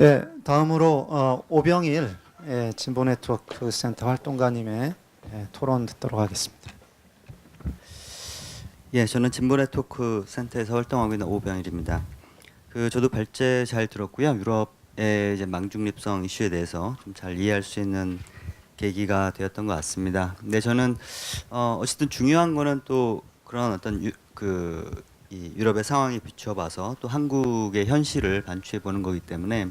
예, 다음으로 어, 오병일 예, 진보 네트워크 센터 활동가님의 예, 토론 듣도록 하겠습니다. 예, 저는 진보 네트워크 센터에서 활동하고 있는 오병일입니다. 그 저도 발제 잘 들었고요. 유럽의 이제 망중립성 이슈에 대해서 좀 잘 이해할 수 있는 계기가 되었던 것 같습니다. 근데 저는 어, 어쨌든 중요한 거는 또 그런 어떤 유, 그, 이 유럽의 상황에 비추어 봐서 또 한국의 현실을 반추해 보는 거기 때문에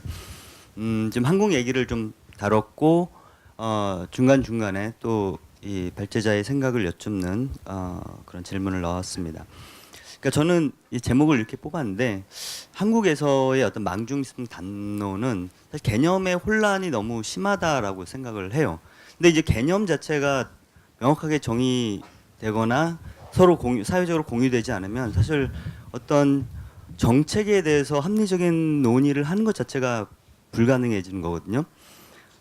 음, 지금 한국 얘기를 좀 다뤘고 어, 중간 중간에 또 이 발제자의 생각을 여쭙는 어, 그런 질문을 넣었습니다. 그러니까 저는 이 제목을 이렇게 뽑았는데 한국에서의 어떤 망중립성 단노는 사실 개념의 혼란이 너무 심하다라고 생각을 해요. 근데 이제 개념 자체가 명확하게 정의되거나 서로 공유, 사회적으로 공유되지 않으면 사실 어떤 정책에 대해서 합리적인 논의를 하는 것 자체가 불가능해지는 거거든요.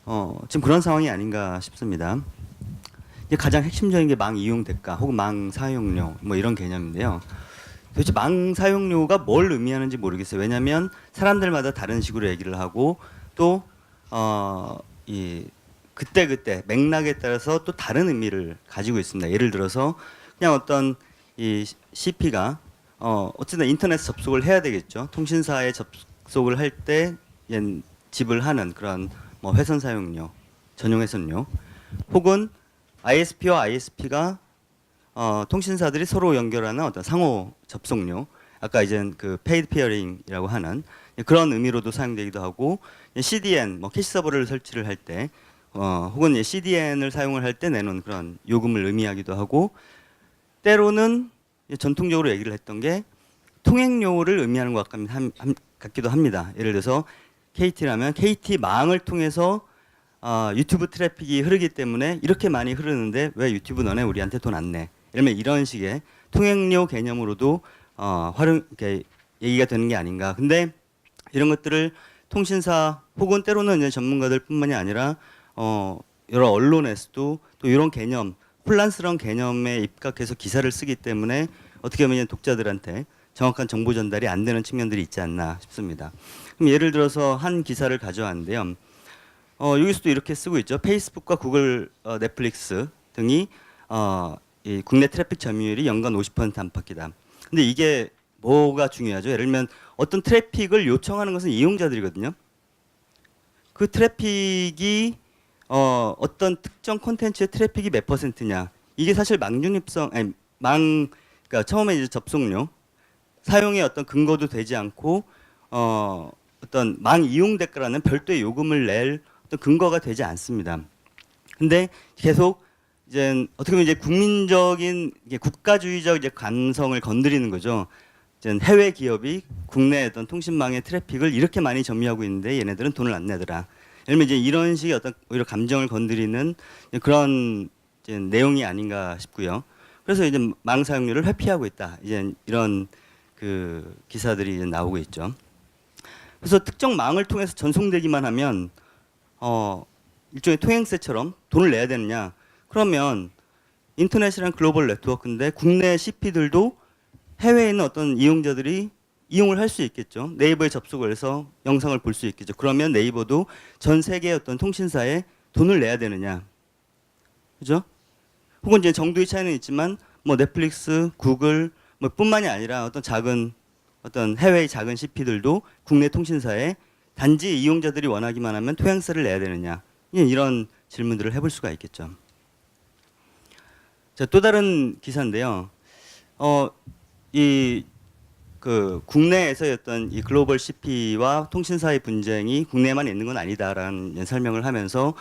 어, 지금 그런 상황이 아닌가 싶습니다. 이제 가장 핵심적인 게 망 이용 대가 혹은 망 사용료 뭐 이런 개념인데요. 도대체 망 사용료가 뭘 의미하는지 모르겠어요. 왜냐하면 사람들마다 다른 식으로 얘기를 하고 또 어, 이 그때 그때 맥락에 따라서 또 다른 의미를 가지고 있습니다. 예를 들어서 그냥 어떤 이 CP가 어, 어쨌든 인터넷 접속을 해야 되겠죠. 통신사에 접속을 할때 지불하는 그런 뭐 회선 사용료, 전용 회선료, 혹은 ISP와 ISP가 어, 통신사들이 서로 연결하는 어떤 상호 접속료, 아까 이제 그 페이드 피어링이라고 하는 그런 의미로도 사용되기도 하고 CDN, 뭐 캐시 서버를 설치를 할 때, 어, 혹은 CDN을 사용을 할 때 내놓은 그런 요금을 의미하기도 하고, 때로는 전통적으로 얘기를 했던 게 통행료를 의미하는 것 같기도 합니다. 예를 들어서 KT라면 KT 망을 통해서 어, 유튜브 트래픽이 흐르기 때문에 이렇게 많이 흐르는데 왜 유튜브 너네 우리한테 돈 안 내? 이러면 이런 식의 통행료 개념으로도 어, 활용 이렇게 얘기가 되는 게 아닌가. 근데 이런 것들을 통신사 혹은 때로는 이제 전문가들뿐만이 아니라 어, 여러 언론에서도 또 이런 개념 혼란스러운 개념에 입각해서 기사를 쓰기 때문에 어떻게 보면 독자들한테 정확한 정보 전달이 안 되는 측면들이 있지 않나 싶습니다. 그럼 예를 들어서 한 기사를 가져왔는데요. 어, 여기서도 이렇게 쓰고 있죠. 페이스북과 구글, 어, 넷플릭스 등이 어, 이 국내 트래픽 점유율이 연간 50% 안팎이다. 근데 이게 뭐가 중요하죠? 예를 들면 어떤 트래픽을 요청하는 것은 이용자들이거든요. 그 트래픽이 어, 어떤 특정 콘텐츠의 트래픽이 몇 퍼센트냐. 이게 사실 망중립성, 아니, 망, 그러니까 처음에 이제 접속료, 사용의 어떤 근거도 되지 않고, 어, 어떤 망 이용 대가라는 별도의 요금을 낼 어떤 근거가 되지 않습니다. 근데 계속 이제 어떻게 보면 이제 국민적인 이게 국가주의적 이제 감성을 건드리는 거죠. 이제 해외 기업이 국내 어떤 통신망의 트래픽을 이렇게 많이 점유하고 있는데 얘네들은 돈을 안 내더라. 예를 들면 이제 이런 식의 어떤 오히려 감정을 건드리는 그런 이제 내용이 아닌가 싶고요. 그래서 이제 망 사용료를 회피하고 있다. 이제 이런 그 기사들이 이제 나오고 있죠. 그래서 특정 망을 통해서 전송되기만 하면 어 일종의 통행세처럼 돈을 내야 되느냐? 그러면 인터넷이란 글로벌 네트워크인데 국내 CP들도 해외에 있는 어떤 이용자들이 이용을 할 수 있겠죠. 네이버에 접속을 해서 영상을 볼 수 있겠죠. 그러면 네이버도 전 세계의 어떤 통신사에 돈을 내야 되느냐? 그죠? 혹은 이제 정도의 차이는 있지만 뭐 넷플릭스, 구글 뭐 뿐만이 아니라 어떤 작은 어떤 해외의 작은 CP들도 국내 통신사에 단지 이용자들이 원하기만 하면 토양세를 내야 되느냐 예, 이런 질문들을 해볼 수가 있겠죠. 자, 또 다른 기사인데요. 어, 이 그 국내에서의 어떤 이 글로벌 CP와 통신사의 분쟁이 국내에만 있는 건 아니다라는 설명을 하면서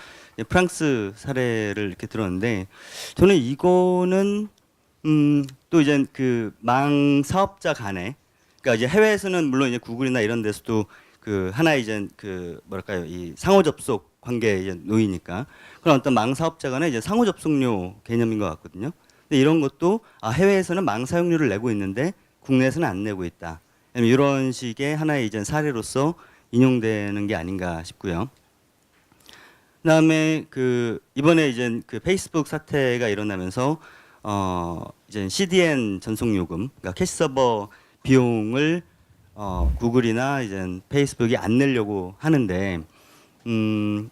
프랑스 사례를 이렇게 들었는데 저는 이거는 음, 또 이제 그 망 사업자 간에 그러니까 이제 해외에서는 물론 이제 구글이나 이런 데서도 그 하나 이제 그 뭐랄까요 이 상호 접속 관계에 놓이니까 그런 어떤 망 사업자 간에 이제 상호 접속료 개념인 것 같거든요. 근데 이런 것도 아 해외에서는 망 사용료를 내고 있는데 국내에서는 안 내고 있다. 이런 식의 하나의 이제 사례로서 인용되는 게 아닌가 싶고요. 그다음에 그 이번에 이제 그 페이스북 사태가 일어나면서 어 이제 CDN 전송 요금, 그러니까 캐시 서버 비용을 어, 구글이나 이제 페이스북이 안 내려고 하는데 음,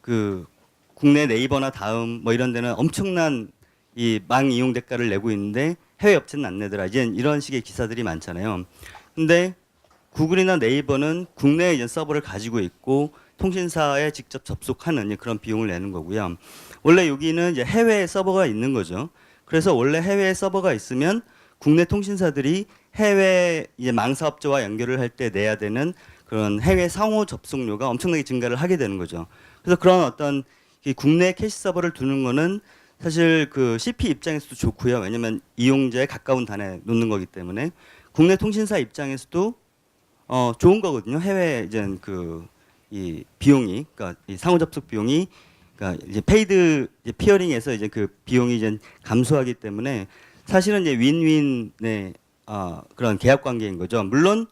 그 국내 네이버나 다음 뭐 이런 데는 엄청난 이 망 이용 대가를 내고 있는데 해외 업체는 안 내더라. 이제 이런 식의 기사들이 많잖아요. 근데 구글이나 네이버는 국내에 이제 서버를 가지고 있고 통신사에 직접 접속하는 그런 비용을 내는 거고요. 원래 여기는 이제 해외에 서버가 있는 거죠. 그래서 원래 해외에 서버가 있으면 국내 통신사들이 해외 이제 망 사업자와 연결을 할 때 내야 되는 그런 해외 상호 접속료가 엄청나게 증가를 하게 되는 거죠. 그래서 그런 어떤 이 국내 캐시 서버를 두는 거는 사실 그 CP 입장에서도 좋고요. 왜냐면 이용자에 가까운 단에 놓는 거기 때문에 국내 통신사 입장에서도 어 좋은 거거든요. 해외 이제 그 이 비용이 그러니까 이 상호 접속 비용이 그러니까 이제 페이드 이제 피어링에서 이제 그 비용이 이제 감소하기 때문에 사실은 이제 윈윈의 어 그런 계약 관계인 거죠. 물론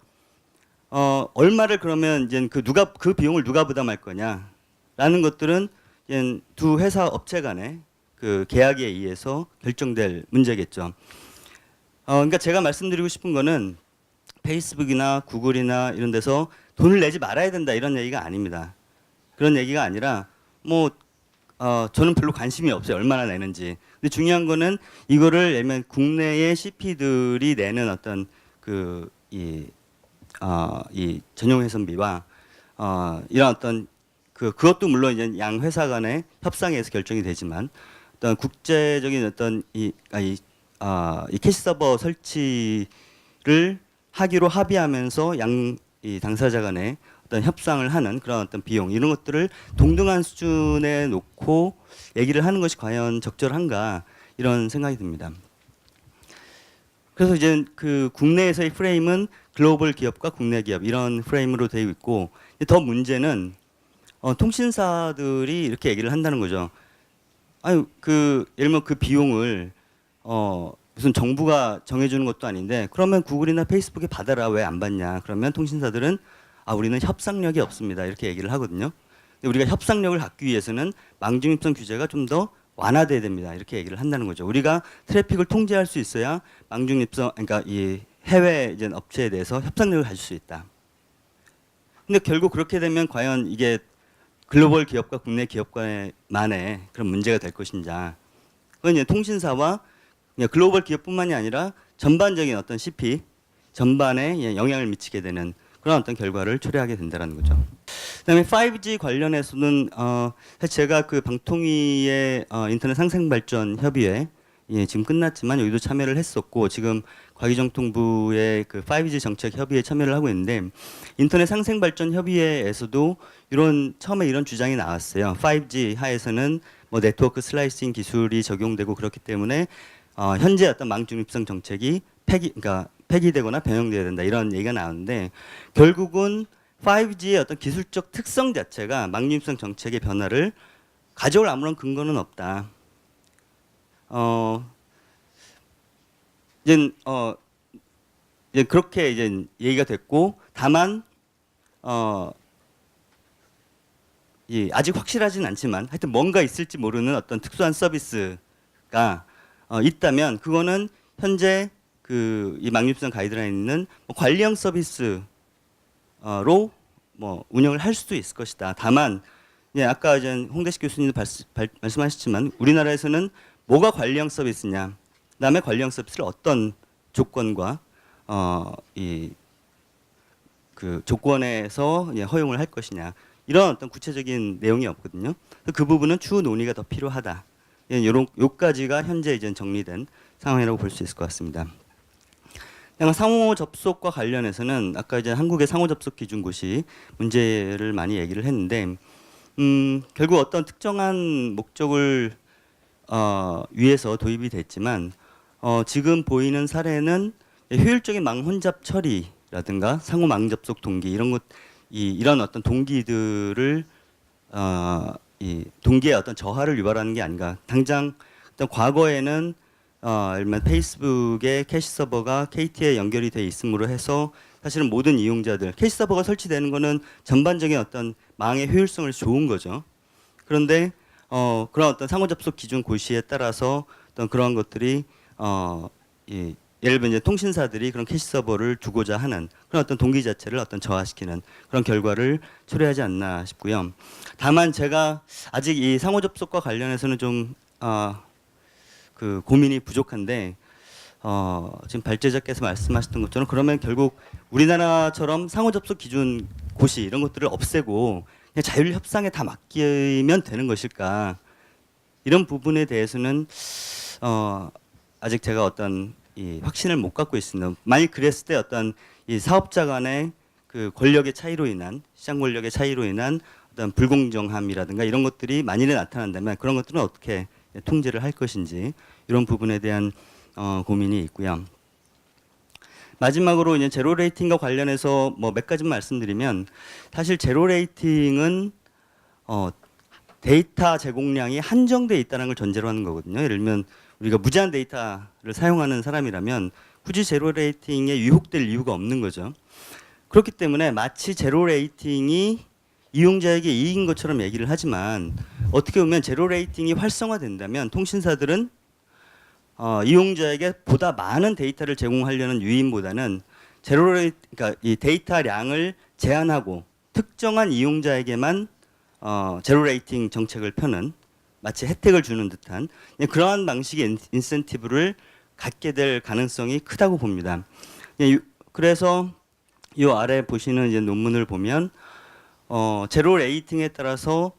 어 얼마를 그러면 이제 그 누가 그 비용을 누가 부담할 거냐라는 것들은 이제 두 회사 업체 간의 그 계약에 의해서 결정될 문제겠죠. 어 그러니까 제가 말씀드리고 싶은 거는 페이스북이나 구글이나 이런 데서 돈을 내지 말아야 된다 이런 얘기가 아닙니다. 그런 얘기가 아니라 뭐 어, 저는 별로 관심이 없어요. 얼마나 내는지. 근데 중요한 거는 이거를 예면 국내의 CP들이 내는 어떤 그이 어, 이 전용 회선비와 어, 이런 어떤 그 그것도 물론 이제 양 회사 간의 협상에서 결정이 되지만 어떤 국제적인 어떤 이, 아, 이, 아, 이 캐시 서버 설치를 하기로 합의하면서 양 이 당사자 간의 어떤 협상을 하는 그런 어떤 비용 이런 것들을 동등한 수준에 놓고 얘기를 하는 것이 과연 적절한가 이런 생각이 듭니다. 그래서 이제 그 국내에서의 프레임은 글로벌 기업과 국내 기업 이런 프레임으로 되어 있고 더 문제는 어, 통신사들이 이렇게 얘기를 한다는 거죠. 아유 그 예를 들면 그 비용을 어 무슨 정부가 정해주는 것도 아닌데 그러면 구글이나 페이스북에 받아라 왜 안 받냐 그러면 통신사들은 아 우리는 협상력이 없습니다 이렇게 얘기를 하거든요. 근데 우리가 협상력을 갖기 위해서는 망중입성 규제가 좀 더 완화돼야 됩니다 이렇게 얘기를 한다는 거죠. 우리가 트래픽을 통제할 수 있어야 망중입성 그러니까 이 해외 이제 업체에 대해서 협상력을 가질 수 있다. 근데 결국 그렇게 되면 과연 이게 글로벌 기업과 국내 기업 간만의 그런 문제가 될 것인가? 그건 이제 통신사와 글로벌 기업뿐만이 아니라 전반적인 어떤 CP 전반에 예, 영향을 미치게 되는 그런 어떤 결과를 초래하게 된다는 거죠. 그다음에 5G 관련해서는 어, 제가 그 방통위의 어, 인터넷 상생 발전 협의회 예, 지금 끝났지만 여기도 참여를 했었고 지금 과기정통부의 그 5G 정책 협의회에 참여를 하고 있는데 인터넷 상생 발전 협의회에서도 이런 처음에 이런 주장이 나왔어요. 5G 하에서는 뭐 네트워크 슬라이싱 기술이 적용되고 그렇기 때문에 어, 현재 어떤 망중립성 정책이 폐기, 그러니까 폐기되거나 변형돼야 된다 이런 얘기가 나오는데 결국은 5G의 어떤 기술적 특성 자체가 망중립성 정책의 변화를 가져올 아무런 근거는 없다. 어, 이제 어, 이제 그렇게 이제 얘기가 됐고 다만 어, 이 아직 확실하진 않지만 하여튼 뭔가 있을지 모르는 어떤 특수한 서비스가 어, 있다면 그거는 현재 그 이 망립성 가이드라인은 뭐 관리형 서비스로 뭐 운영을 할 수도 있을 것이다. 다만 예, 아까 이제 홍대식 교수님도 말씀하셨지만 우리나라에서는 뭐가 관리형 서비스냐, 그다음에 관리형 서비스를 어떤 조건과 어, 이 그 조건에서 예, 허용을 할 것이냐 이런 어떤 구체적인 내용이 없거든요. 그 부분은 추후 논의가 더 필요하다. 예, 요런 요까지가 현재 이제 정리된 상황이라고 볼 수 있을 것 같습니다. 상호 접속과 관련해서는 아까 이제 한국의 상호 접속 기준고시 문제를 많이 얘기를 했는데 음, 결국 어떤 특정한 목적을 어, 위해서 도입이 됐지만 어, 지금 보이는 사례는 효율적인 망 혼잡 처리라든가 상호 망 접속 동기 이런 것 이, 이런 어떤 동기들을 어, 이 동기의 어떤 저하를 유발하는 게 아닌가. 당장 어떤 과거에는 어, 페이스북의 캐시 서버가 KT에 연결이 돼 있음으로 해서 사실은 모든 이용자들 캐시 서버가 설치되는 거는 전반적인 어떤 망의 효율성을 좋은 거죠. 그런데 어, 그런 어떤 상호 접속 기준 고시에 따라서 어떤 그러한 것들이 어, 이 예를 들면 이제 통신사들이 그런 캐시 서버를 두고자 하는 그런 어떤 동기 자체를 어떤 저하시키는 그런 결과를 초래하지 않나 싶고요. 다만 제가 아직 이 상호 접속과 관련해서는 좀 어, 그 고민이 부족한데 어, 지금 발제자께서 말씀하셨던 것처럼 그러면 결국 우리나라처럼 상호 접속 기준 고시 이런 것들을 없애고 자율 협상에 다 맡기면 되는 것일까? 이런 부분에 대해서는 어, 아직 제가 어떤 이 확신을 못 갖고 있습니다. 만약 그랬을 때 어떤 이 사업자 간의 그 권력의 차이로 인한 시장 권력의 차이로 인한 어떤 불공정함이라든가 이런 것들이 만일에 나타난다면 그런 것들은 어떻게 통제를 할 것인지 이런 부분에 대한 어, 고민이 있고요. 마지막으로 이제 제로 레이팅과 관련해서 뭐 몇 가지 말씀드리면 사실 제로 레이팅은 어, 데이터 제공량이 한정돼 있다는 걸 전제로 하는 거거든요. 예를 들면 우리가 무제한 데이터를 사용하는 사람이라면 굳이 제로 레이팅에 위혹될 이유가 없는 거죠. 그렇기 때문에 마치 제로 레이팅이 이용자에게 이익인 것처럼 얘기를 하지만 어떻게 보면 제로 레이팅이 활성화된다면 통신사들은 어, 이용자에게 보다 많은 데이터를 제공하려는 유인보다는 제로 그러니까 이 데이터량을 제한하고 특정한 이용자에게만 어, 제로 레이팅 정책을 펴는 마치 혜택을 주는 듯한 예, 그러한 방식의 인- 인센티브를 갖게 될 가능성이 크다고 봅니다. 예, 유- 그래서 이 아래 보시는 이제 논문을 보면 어, 제로 레이팅에 따라서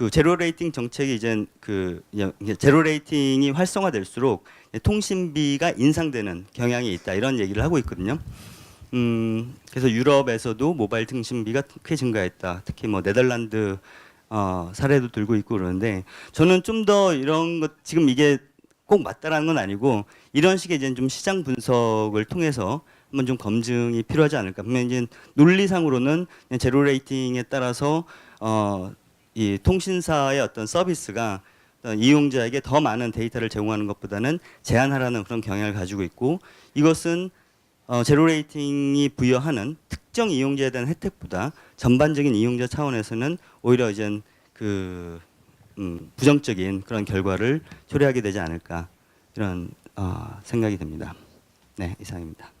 그 제로 레이팅 정책이 이제 그 제로 레이팅이 활성화될수록 통신비가 인상되는 경향이 있다 이런 얘기를 하고 있거든요. 음, 그래서 유럽에서도 모바일 통신비가 꽤 증가했다. 특히 뭐 네덜란드 어, 사례도 들고 있고 그러는데 저는 좀 더 이런 것 지금 이게 꼭 맞다라는 건 아니고 이런 식의 이제 좀 시장 분석을 통해서 한번 좀 검증이 필요하지 않을까. 분명 이제 논리상으로는 제로 레이팅에 따라서 어, 이 통신사의 어떤 서비스가 어떤 이용자에게 더 많은 데이터를 제공하는 것보다는 제한하라는 그런 경향을 가지고 있고 이것은 어, 제로 레이팅이 부여하는 특정 이용자에 대한 혜택보다 전반적인 이용자 차원에서는 오히려 이제 그 음, 부정적인 그런 결과를 초래하게 되지 않을까 이런 어, 생각이 듭니다. 네 이상입니다.